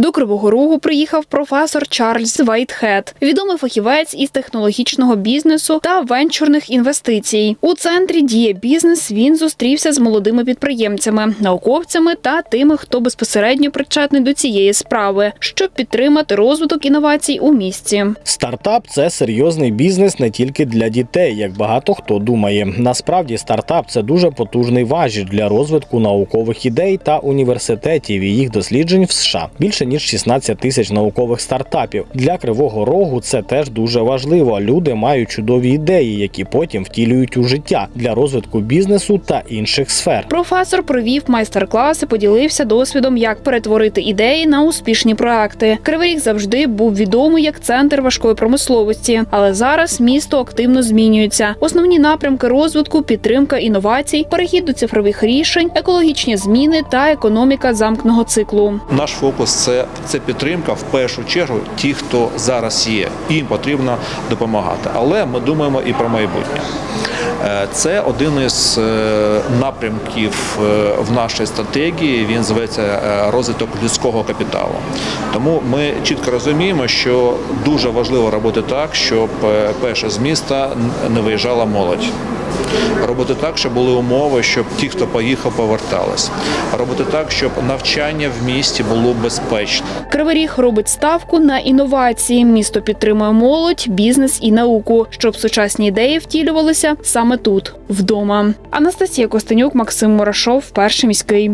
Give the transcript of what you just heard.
До Кривого Рогу приїхав професор Чарльз Вайтхед, відомий фахівець із технологічного бізнесу та венчурних інвестицій. У центрі діє бізнес. Він зустрівся з молодими підприємцями, науковцями та тими, хто безпосередньо причетний до цієї справи, щоб підтримати розвиток інновацій у місті. Стартап це серйозний бізнес не тільки для дітей, як багато хто думає. Насправді, стартап це дуже потужний важіль для розвитку наукових ідей та університетів і їх досліджень в США. Більше ніж 16 тисяч наукових стартапів. Для кривого рогу це теж дуже важливо. Люди мають чудові ідеї, які потім втілюють у життя для розвитку бізнесу та інших сфер. Професор провів майстер-клас і поділився досвідом, як перетворити ідеї на успішні проекти. Кривий Ріг завжди був відомий як центр важкої промисловості, але зараз місто активно змінюється. Основні напрямки розвитку, підтримка інновацій, перехід до цифрових рішень, екологічні зміни та економіка замкного циклу. Наш фокус це, це підтримка в першу чергу ті, хто зараз є. Їм потрібно допомагати. Але ми думаємо і про майбутнє. Е, Це один із е, напрямків е, в нашій стратегії. Він зветься розвиток людського капіталу. Тому ми чітко розуміємо, що дуже важливо робити так, щоб перше з міста не виїжджала молодь. Робити так, щоб були умови, щоб ті, хто поїхав, повертались. Робити так, щоб навчання в місті було безпечне. Кривий Ріг робить ставку на інновації. Місто підтримує молодь, бізнес і науку, щоб сучасні ідеї втілювалися саме тут, вдома. Анастасія Костенюк, Максим Мурашов, перший міський.